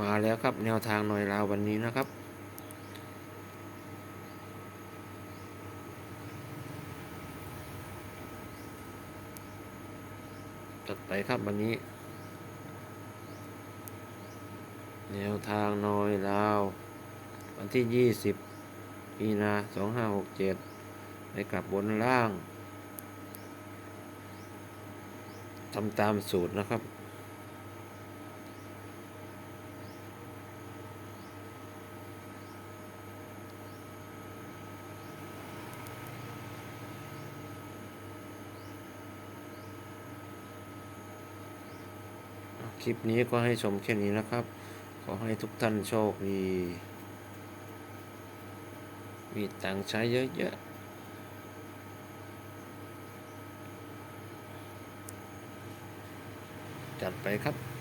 มาแล้วครับแนวทางหน่อยลาววันนี้นะครับจัดไปครับวันนี้ แนวทางหน่อยลาว วันที่20มีนา2567ไปกลับบนล่างทำตามสูตรนะครับ คลิปนี้ก็ให้ชมแค่นี้นะครับ ขอให้ทุกท่านโชคดี มีตังค์ใช้เยอะๆจัดไปครับ